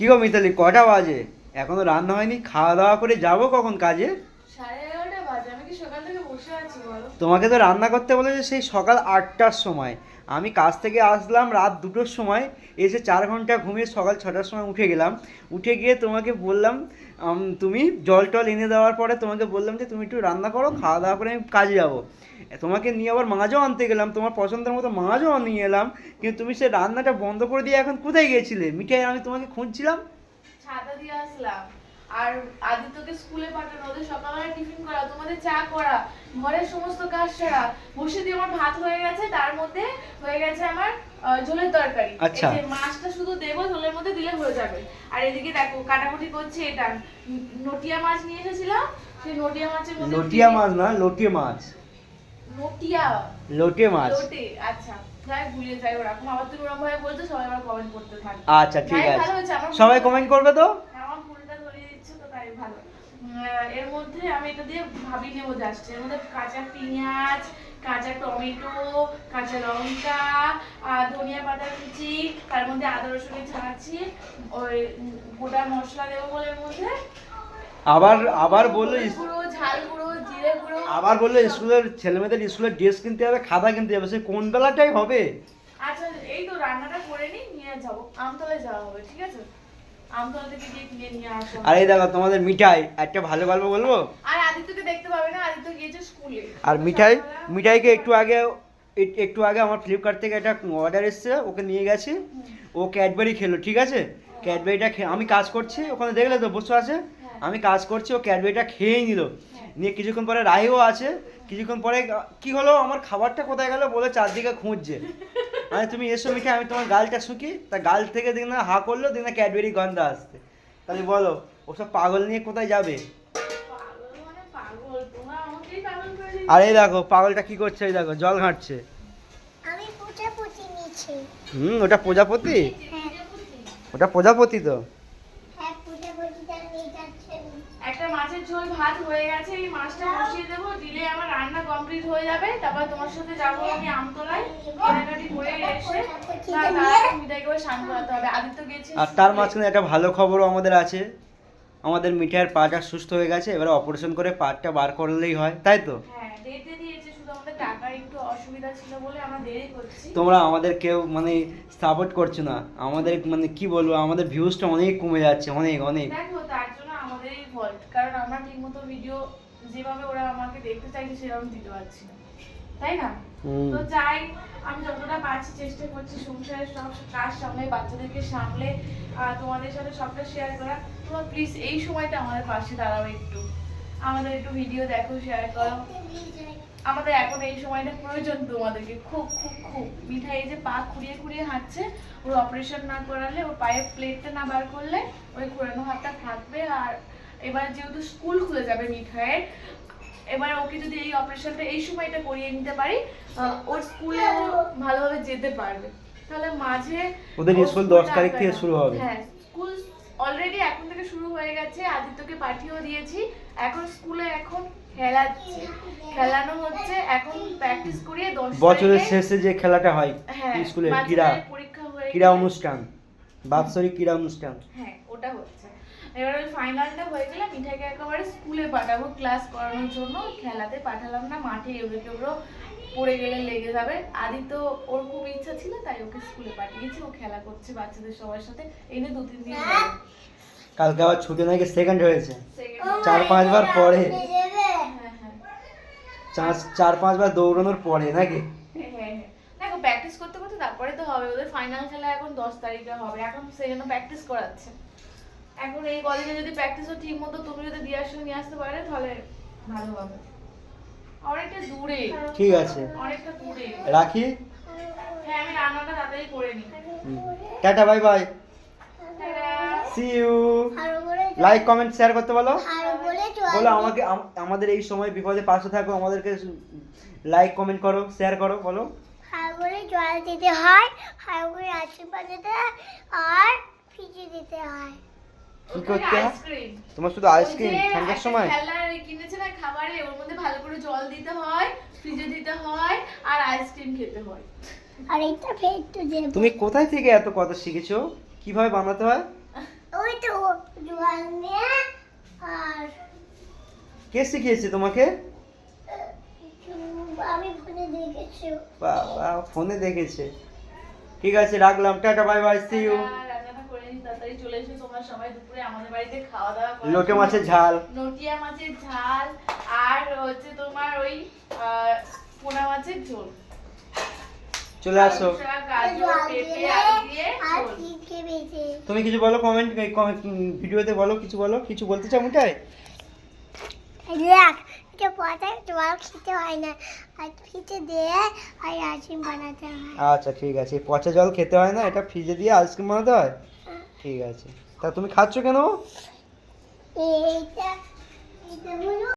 কি গো মিতালি কটা বাজে? এখনও রান্না হয়নি খাওয়া দাওয়া করে যাব কখন কাজে? সাড়ে এগারোটা বাজে আমি কি সকাল থেকে বসে আছি বলো? তোমাকে তো রান্না করতে বলেছে সেই সকাল আটটার সময়। আমি কাজ থেকে আসলাম রাত দুটোর সময় এসে চার ঘণ্টা ঘুমিয়ে সকাল ছটার সময় উঠে গেলাম। উঠে গিয়ে তোমাকে বললাম তুমি জল টল এনে দেওয়ার পরে তোমাকে বললাম যে তুমি একটু রান্না করো খাওয়া দাওয়া করে আমি কাজে যাব। তোমাকে নিয়ে আবার মাছও আনতে গেলাম তোমার পছন্দের মতো মাছও নিয়ে এলাম কিন্তু তুমি সে রান্নাটা বন্ধ করে দিয়ে এখন কোথায় গিয়েছিলে? মিঠাই আমি তোমাকে খুঁজছিলাম। ছাতা দিয়ে আসলাম। আর আদিত্যকে স্কুলে পাঠানো ওদের সকালবেলা টিফিন করা তোমাদের চা করা ঘরের সমস্ত কাজ সারা। বসে দিয়ে আমার ভাত হয়ে গেছে তার মধ্যে হয়ে গেছে আমার ঝোলের তরকারি। আচ্ছা। মাছটা শুধু দেবো ঝোলের মধ্যে দিলে হয়ে যাবে। আর এদিকে দেখো কাটাকুটি করছে এটা। নটিয়া মাছ নিয়ে এসেছিলাম সেই নটিয়া মাছের মধ্যে লটিয়া মাছ না লটিয়ে মাছ। নটিয়া। লোটে মাছ। লোটে আচ্ছা। আচ্ছা ঠিক আছে। সবাই কমেন্ট করবে তো? আহ, এর মধ্যে আমি এটা দিয়ে ভাবি নেব জাস্ট এর মধ্যে কাঁচা পেঁয়াজ কাঁচা টমেটো কাঁচা লঙ্কা আর ধনিয়া পাতা কুচি তার মধ্যে আদা রসুনের ছাড়াচ্ছি ওই গোটা মশলা দেবো বলে মধ্যে। আবার আবার বলল আবার বলল স্কুলের ছেলেমেয়েদের স্কুলের ড্রেস কিনতে হবে খাতা কিনতে হবে সে কোন বেলাটাই হবে? আচ্ছা এই তো রান্নাটা করে নিই নিয়ে যাব। আমতলায় যাওয়া হবে ঠিক আছে? আমতলা থেকে গিয়ে কিনে নিয়ে আসব। আর এই দেখো তোমাদের মিঠাই একটা ভালো গল্প বলব? আর আদিত্যকে দেখতে পাবে না আদিত্য গিয়েছে স্কুলে। আর মিঠাই মিঠাইকে একটু আগে একটু আগে আমার ফ্লিপকার্ট থেকে একটা অর্ডার এসছে ওকে নিয়ে গেছি। ও ক্যাডবেরি খেলো ঠিক আছে? ক্যাডবেরিটা খেয়ে আমি কাজ করছি ওখানে দেখলে তো বসে আছে। আমি কাজ করছি ও ক্যাডবেরিটা খেয়েই নিল। নিয়ে কিছুক্ষণ পরে রাহিও আছে কিছুক্ষণ পরে কি হলো আমার খাবারটা কোথায় গেল বলে চারদিকে খুঁজছে। মানে তুমি এসো মিঠাই আমি তোমার গালটা শুকি তা গাল থেকে দেখ না হা করল দেখ না ক্যাডবেরি গন্ধ আসতে তাহলে বলো ওসব পাগল নিয়ে কোথায় যাবে? পাগল মানে। আর এই দেখো পাগলটা কি করছে এই দেখো জল ঘাঁটছে। হুম ওটা প্রজাপতি? হ্যাঁ ওটা প্রজাপতি তো হ্যাঁ পুজো পুজিটা নিয়ে যাচ্ছেন একটা মাছের ঝোল ভাত হয়ে গেছে এই মাছটা বসিয়ে দেবো দিলে আমার রান্না কমপ্লিট হয়ে যাবে। তারপর তোমার সাথে যাব আমি আমতলায়। কেনাকাটি করে এসে স্নান করাতে হবে। আদিত্য গেছে আর তার মাঝখানে একটা ভালো খবরও আমাদের আছে। আমাদের মিঠাইয়ের পাটা সুস্থ হয়ে গেছে এবারে অপারেশন করে পাটটা বার করলেই হয় তাই তো? হ্যাঁ ডেটে দিয়েছে শুধু আমাদের টাকার একটু অসুবিধা ছিল বলে আমরা দেরি করছি। তোমরা আমাদের কেউ মানে সাপোর্ট করছ না। আমাদের মানে কি বলব আমাদের ভিউজটা অনেক কমে যাচ্ছে অনেক অনেক। দেখো তার জন্য আমাদেরই ফল্ট কারণ আমরা ঠিকমতো ভিডিও যেভাবে ওরা আমাকে দেখতে চাইছে সেরকম দিতে পারছি না। তাই না? তো যাই আমি যতটা পারছি চেষ্টা করছি সংসারের সব কাজ সামলে বাচ্চাদেরকে সামলে তোমাদের সাথে সবটা শেয়ার করা। তোমরা প্লিজ এই সময়টা আমাদের পাশে দাঁড়াও একটু। আমাদের একটু ভিডিও দেখো শেয়ার করো। আমাদের এখন এই সময়টা প্রয়োজন তোমাদেরকে। খুব খুব খুব। মিঠাই এই যে পা খুঁড়িয়ে খুঁড়িয়ে হাঁটছে ওর অপারেশন না করালে ওর পায়ের প্লেটটা না বার করলে ওই ঘোরানো হাতটা থাকবে। আর এবার যেহেতু স্কুল খুলে যাবে মিঠাইয়ের এবার ওকে যদি এই অপারেশনটা এই সময়টা করিয়ে নিতে পারি ওর স্কুলে ও ভালোভাবে যেতে পারবে। তাহলে মাঝে ওদের স্কুল স্কুল 10 তারিখ থেকে শুরু হবে। হ্যাঁ স্কুল অলরেডি এখন থেকে শুরু হয়ে গেছে আদিত্যকে পাঠিয়েও দিয়েছি। এখন স্কুলে এখন খেলাচ্ছে খেলানো হচ্ছে এখন প্র্যাকটিস করিয়ে দশ বছরের শেষে যে খেলাটা হয় হ্যাঁ স্কুলে ক্রীড়া পরীক্ষা হয়ে ক্রীড়া অনুষ্ঠান বাৎসরিক ক্রীড়া অনুষ্ঠান। হ্যাঁ ওটা হচ্ছে। এবার ওই ফাইনালটা হয়ে গেলে মিঠাইকে একেবারে স্কুলে পাঠাবো ক্লাস করানোর জন্য। খেলাতে পাঠালাম না মাঠে এবড়ো কেবড়ো পড়ে গেলে লেগে যাবে। আদি তো ওর খুব ইচ্ছা ছিল তাই ওকে স্কুলে পাঠিয়েছি। ও খেলা করছে বাচ্চাদের সবার সাথে। এনে দু তিন দিন কালকে আবার ছুটি নাকি সেকেন্ড হয়েছে। চার পাঁচবার পরে হ্যাঁ হ্যাঁ। চার চার পাঁচবার দৌড়ানোর পরে নাকি? হ্যাঁ, হ্যাঁ, হ্যাঁ। দেখো প্র্যাকটিস করতে করতে তারপরে তো হবে। ওদের ফাইনাল খেলা এখন দশ তারিখে হবে। এখন সেই জন্য প্র্যাকটিস করাচ্ছে। এখন এই কলেজে যদি প্র্যাকটিসও ঠিক মতো তুমি যদি দিয়ে আসলে নিয়ে আসতে পারে তাহলে ভালো হবে। অনেকটা দূরে। ঠিক আছে। অনেকটা দূরে। রাখি? হ্যাঁ আমি রান্নাটা তাড়াতাড়ি করে নিই। Tata bye bye see you আর বলে লাইক কমেন্ট শেয়ার করতে বলো। আর বলে আমাকে আমাদের এই সময় বিপদে পাশে থাকো আমাদেরকে লাইক কমেন্ট করো শেয়ার করো বলো। আর বলে জল দিতে হয় আর বলে আশীর্বাদ দিতে হয় আর ফিজে দিতে হয়। কি করতে? তোমার শুধু আইসক্রিম ঠান্ডার সময়? কিনেছে না খাবারে ওর মধ্যে ভালো করে জল দিতে হয় ফ্রিজে দিতে হয় আর আইসক্রিম খেতে হয়। আর এটা তো দেব তুমি কোথায় থেকে এত কথা শিখেছো? কীভাবে বানাতে হয়? ওই তো জল নিয়ে আর কে শিখিয়েছে তোমাকে? আমি ফোনে দেখেছি। বাবা ফোনে দেখেছে। ঠিক আছে রাখলাম। Tata bye bye see you আর রান্নাটা করে নিই তাড়াতাড়ি চলে এসো তোমরা সবাই দুপুরে আমাদের বাড়িতে খাওয়া দাওয়া করো। লোটে মাছের ঝাল। নটিয়া মাছের ঝাল আর হচ্ছে তোমার ওই পোনা মাছের ঝোল। চলে আসো। তুমি কিছু বলো কমেন্ট ভিডিওতে বলো কিছু বলো কিছু বলতে চাও হয় হয়। আচ্ছা ঠিক আছে পচা জল খেতে হয় না এটা ফ্রিজে দিয়ে আইসক্রিম বানাতে হয়? ঠিক আছে। তা তুমি খাচ্ছ কেন?